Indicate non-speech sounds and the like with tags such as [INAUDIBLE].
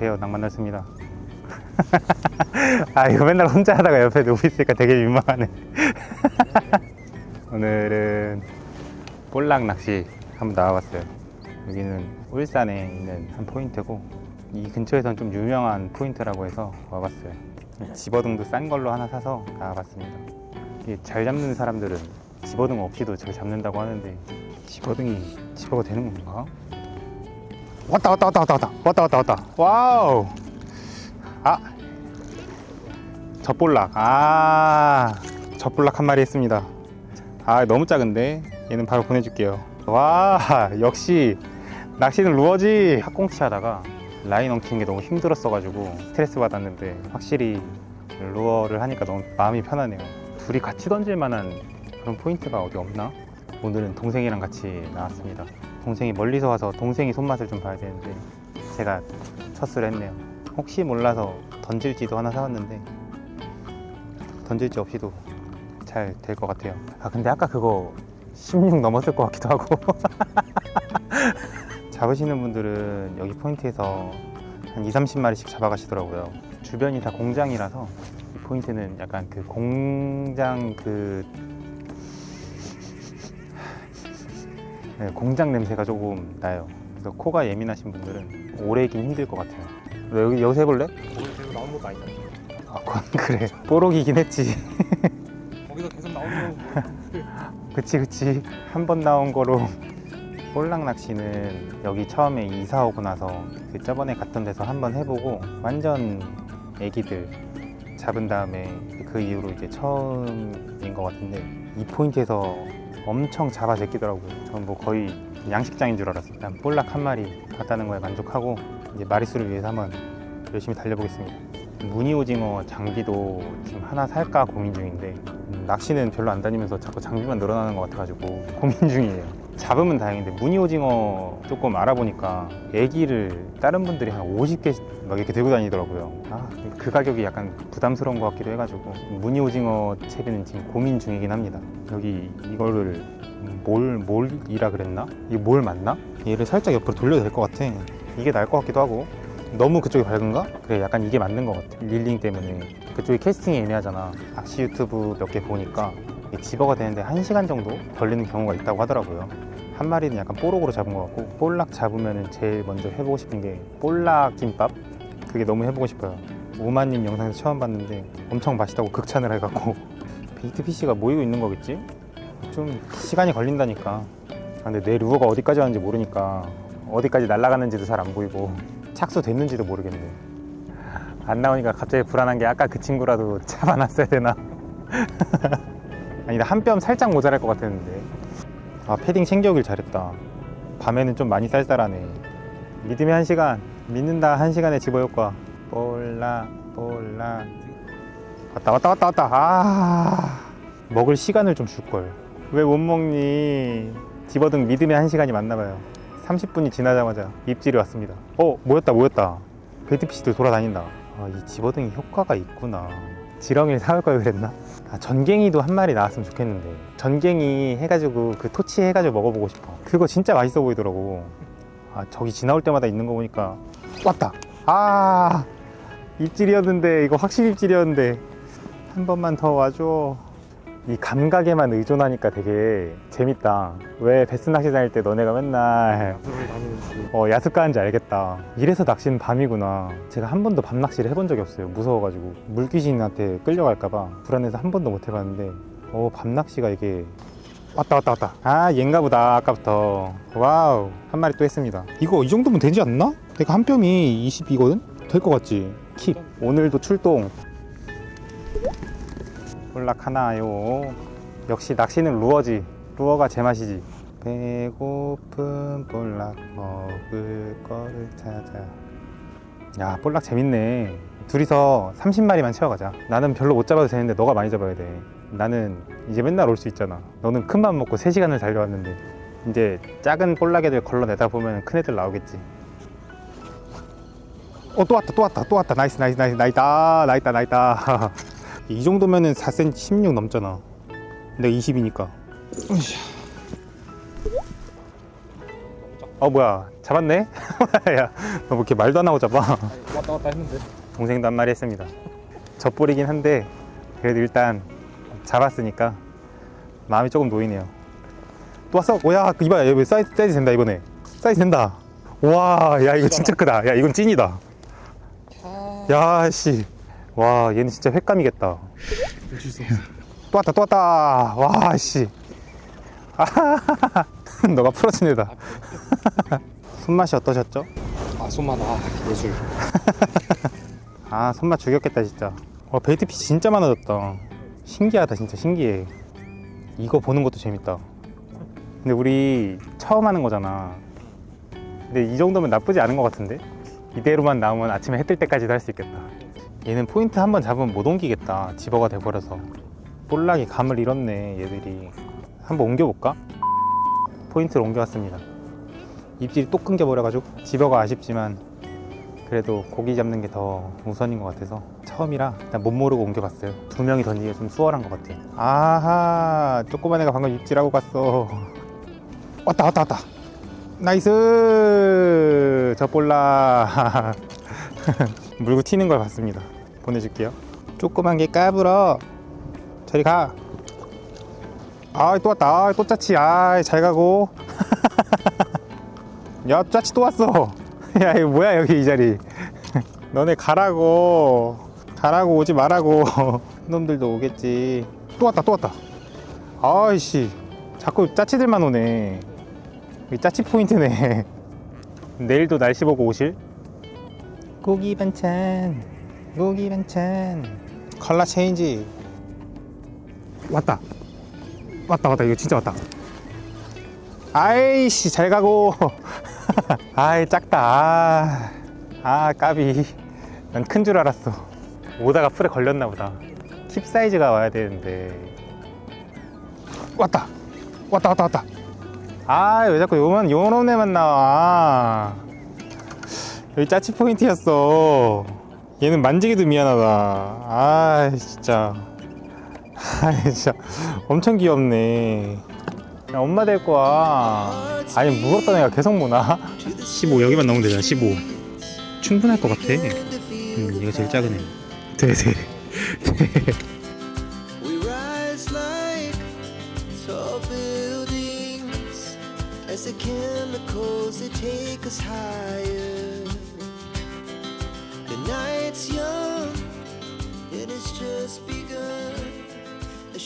안녕하세요. 낭만났습니다. [LAUGHS] 아 이거 맨날 혼자 하다가 옆에 누구 있으니까 되게 민망하네. [LAUGHS] 오늘은 볼락 낚시 한번 나와봤어요. 여기는 울산에 있는 한 포인트고 이 근처에선 좀 유명한 포인트라고 해서 와봤어요. 집어등도 싼 걸로 하나 사서 나와봤습니다. 이게 잘 잡는 사람들은 집어등 없이도 잘 잡는다고 하는데 집어등이 집어가 되는 건가? 왔다 왔다 왔다 왔다 왔다. 왔다 왔다 왔다. 와우. 아. 젖볼락. 아. 젖볼락 한 마리 했습니다. 아 너무 작은데? 얘는 바로 보내줄게요. 와 역시. 낚시는 루어지. 학꽁치 하다가 라인 엉키는 게 너무 힘들었어 가지고 스트레스 받았는데 확실히 루어를 하니까 너무 마음이 편하네요. 둘이 같이 던질 만한 그런 포인트가 어디 없나? 오늘은 동생이랑 같이 나왔습니다 동생이 멀리서 와서 동생이 손맛을 좀 봐야 되는데 제가 첫수를 했네요. 혹시 몰라서 던질지도 하나 사왔는데 던질지 없이도 잘 될 것 같아요. 아 근데 아까 그거 16 넘었을 것 같기도 하고. [LAUGHS] 잡으시는 분들은 여기 포인트에서 한 2, 30마리씩 잡아가시더라고요. 주변이 다 공장이라서 이 포인트는 약간 그 공장 그 네, 공장 냄새가 조금 나요. 그래서 코가 예민하신 분들은 오래긴 힘들 것 같아요. 너 여기 여기서 해볼래? 오늘 계속 나온 것도 아니다. 아, 그건 [LAUGHS] 그래. 뽀록이긴 했지. [LAUGHS] 거기서 계속 나오면 [LAUGHS] 그치 그치. 한 번 나온 거로 볼락 낚시는 여기 처음에 이사 오고 나서 그 저번에 갔던 데서 한번 해보고 완전 애기들 잡은 다음에 그 이후로 이제 처음인 것 같은데 이 포인트에서 엄청 잡아 제끼더라고요. 전뭐 거의 양식장인 줄 알았어요. 그냥 볼락 한 마리 갔다는 거에 만족하고 이제 마리수를 위해서 한번 열심히 달려보겠습니다. 무늬 오징어 장비도 지금 하나 살까 고민 중인데 음, 낚시는 별로 안 다니면서 자꾸 장비만 늘어나는 것 같아가지고 고민 중이에요. 잡으면 다행인데 무늬 오징어 조금 알아보니까 애기를 다른 분들이 한 50개 막 이렇게 들고 다니더라고요. 아, 그 가격이 약간 부담스러운 것 같기도 해가지고 무늬 오징어 채비는 지금 고민 중이긴 합니다. 여기 이거를 몰 몰이라 그랬나? 이게 몰 맞나? 얘를 살짝 옆으로 돌려도 될 것 같아. 이게 나을 것 같기도 하고. 너무 그쪽이 밝은가? 그래 약간 이게 맞는 것 같아 릴링 때문에 그쪽이 캐스팅이 애매하잖아 낚시 유튜브 몇 개 보니까 집어가 되는데 1시간 정도 걸리는 경우가 있다고 하더라고요 한 마리는 약간 뽀록으로 잡은 것 같고 볼락 잡으면 제일 먼저 해보고 싶은 게 볼락 김밥 그게 너무 해보고 싶어요 우마님 영상에서 처음 봤는데 엄청 맛있다고 극찬을 해갖고 [LAUGHS] 베이트 피쉬가 모이고 있는 거겠지? 좀 시간이 걸린다니까 아, 근데 내 루어가 어디까지 왔는지 모르니까 어디까지 날아가는지도 잘 안 보이고 [LAUGHS] 착수됐는지도 모르겠네. 안 나오니까 갑자기 불안한 게 아까 그 친구라도 [LAUGHS] 잡아놨어야 되나? 아니다 한 뼘 살짝 모자랄 것 같았는데. 아 패딩 챙겨오길 잘했다. 밤에는 좀 많이 쌀쌀하네. 믿음의 한 시간, 믿는다 한 시간의 집어 효과. 볼라 볼라. 왔다 왔다 왔다 왔다. 아 먹을 시간을 좀 줄 걸. 왜 못 먹니? 집어등 믿음의 한 시간이 맞나 봐요. 30분이 지나자마자 입질이 왔습니다. 어, 모였다, 모였다. 베이트피시도 돌아다닌다. 아, 이 집어등이 효과가 있구나. 지렁이를 사올 걸 그랬나? 아, 전갱이도 한 마리 나왔으면 좋겠는데. 전갱이 해가지고 그 토치 해가지고 먹어보고 싶어. 그거 진짜 맛있어 보이더라고. 아, 저기 지나올 때마다 있는 거 보니까 왔다. 아, 입질이었는데 이거 확실히 입질이었는데 한 번만 더 와줘. 이 감각에만 의존하니까 되게 재밌다. 왜 베스 낚시 다닐 때 너네가 맨날 야수를 다니는지 어, 야습 가는지 알겠다. 이래서 낚시는 밤이구나. 제가 한 번도 밤 낚시를 해본 적이 없어요. 무서워가지고 물귀신한테 끌려갈까봐 불안해서 한 번도 못 해봤는데 어, 밤 낚시가 이게 왔다 왔다 왔다. 아 얘인가 보다 아까부터. 와우 한 마리 또 했습니다. 이거 이 정도면 되지 않나? 내가 한 뼘이 22거든? 될 것 같지? 킵. 오늘도 출동. 볼락 하나요. 역시 낚시는 루어지. 루어가 제맛이지. 배고픈 볼락 먹을 거를 찾아. 야, 볼락 재밌네. 둘이서 30마리만 채워가자. 나는 별로 못 잡아도 되는데 너가 많이 잡아야 돼. 나는 이제 맨날 올 수 있잖아. 너는 큰 맘 먹고 3시간을 달려왔는데 이제 작은 볼락 애들 걸러내다 보면 큰 애들 나오겠지. 어, 또 왔다, 또 왔다, 또 왔다. 나이스, 나이스, 나이스, 나이다, 나이다, 나이다. 이 정도면은 4cm 16 넘잖아. 내가 20이니까. 어 뭐야 잡았네? [LAUGHS] 야, 너뭐 이렇게 말도 안 하고 잡아? 왔다 갔다 했는데. 동생도 한 마리 했습니다. 젖볼이긴 한데 그래도 일단 잡았으니까 마음이 조금 놓이네요. 또 왔어? 오야 그 이봐야 얘 사이즈 사이즈 된다 이번에 사이즈 된다. 와야 이거 진짜 크다. 야 이건 찐이다. 야 씨. 와 얘는 진짜 횟감이겠다. 없어. 또 왔다 또 왔다. 와 씨. 아하하하. [LAUGHS] 너가 풀어준 애다. [LAUGHS] 손맛이 어떠셨죠? 아, 손만, 아, 예술. [LAUGHS] 아 손맛 죽였겠다 진짜 와 베이트피 진짜 많아졌다 신기하다 진짜 신기해 이거 보는 것도 재밌다 근데 우리 처음 하는 거잖아 근데 이 정도면 나쁘지 않은 것 같은데 이대로만 나오면 아침에 해 뜰 때까지도 할 수 있겠다 얘는 포인트 한 번 잡으면 못 옮기겠다 집어가 돼버려서 볼락이 감을 잃었네 얘들이 한번 옮겨볼까? 포인트를 옮겨왔습니다 입질이 또 끊겨버려가지고 집어가 아쉽지만 그래도 고기 잡는 게 더 우선인 것 같아서 처음이라 일단 못 모르고 옮겨봤어요. 두 명이 던지기가 좀 수월한 것 같아. 아하, 조그만 애가 방금 입질하고 갔어. 왔다, 왔다, 왔다. 나이스! 저 볼라. [LAUGHS] 물고 튀는 걸 봤습니다. 보내줄게요. 조그만 게 까불어. 저리 가. 아, 또 왔다. 아, 또 짜치. 아, 잘 가고. [LAUGHS] 야, 짜치 또 왔어. [LAUGHS] 야, 이거 뭐야, 여기 이 자리. [LAUGHS] 너네 가라고. 가라고 오지 말라고. 놈들도 오겠지. 또 왔다, 또 왔다. 아이씨. 자꾸 짜치들만 오네. 이 짜치 포인트네. 내일도 날씨 보고 오실? 고기 반찬. 고기 반찬. 컬러 체인지. 왔다. 왔다, 왔다. 이거 진짜 왔다. 아이씨, 잘 가고. [LAUGHS] 아이 작다 아, 아 까비 난 큰 줄 알았어 오다가 풀에 걸렸나 보다 킵 사이즈가 와야 되는데 왔다 왔다 왔다 왔다 아 왜 자꾸 요만 요런 애만 나와 여기 짜치 포인트였어. 얘는 만지기도 미안하다. 아 진짜. 아 진짜. 엄청 귀엽네. 야, 엄마 될 거야 아니 무겁던 애가 계속 무나 15 여기만 넣으면 되잖아 15 충분할 것 같아. 음 얘가 제일 작은 애 buildings as the chemicals they take us higher.